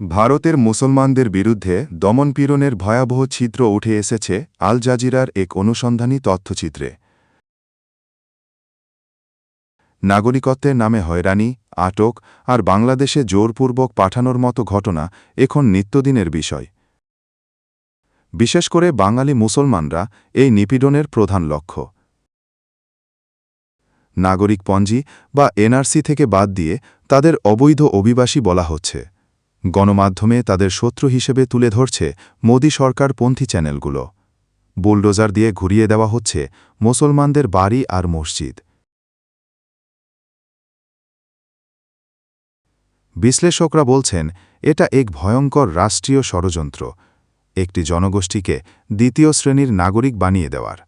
ভারতের মুসলমানদের বিরুদ্ধে দমনপীড়নের ভয়াবহ ছিদ্র উঠে এসেছে আল জাজিরার এক অনুসন্ধানী তথ্যচিত্রে। নাগরিকত্বের নামে হয়রানি, আটক আর বাংলাদেশে জোরপূর্বক পাঠানোর মতো ঘটনা এখন নিত্যদিনের বিষয়। বিশেষ করে বাঙালি মুসলমানরা এই নিপীড়নের প্রধান লক্ষ্য। নাগরিক পঞ্জি বা এনআরসি থেকে বাদ দিয়ে তাদের অবৈধ অভিবাসী বলা হচ্ছে। গণমাধ্যমে তাদের শত্রু হিসেবে তুলে ধরছে মোদী সরকারপন্থী চ্যানেলগুলো। বুলডোজার দিয়ে ঘুরিয়ে দেওয়া হচ্ছে মুসলমানদের বাড়ি আর মসজিদ। বিশ্লেষকরা বলছেন, এটা এক ভয়ঙ্কর রাষ্ট্রীয় ষড়যন্ত্র। একটি জনগোষ্ঠীকে দ্বিতীয় শ্রেণির নাগরিক বানিয়ে দেওয়ার।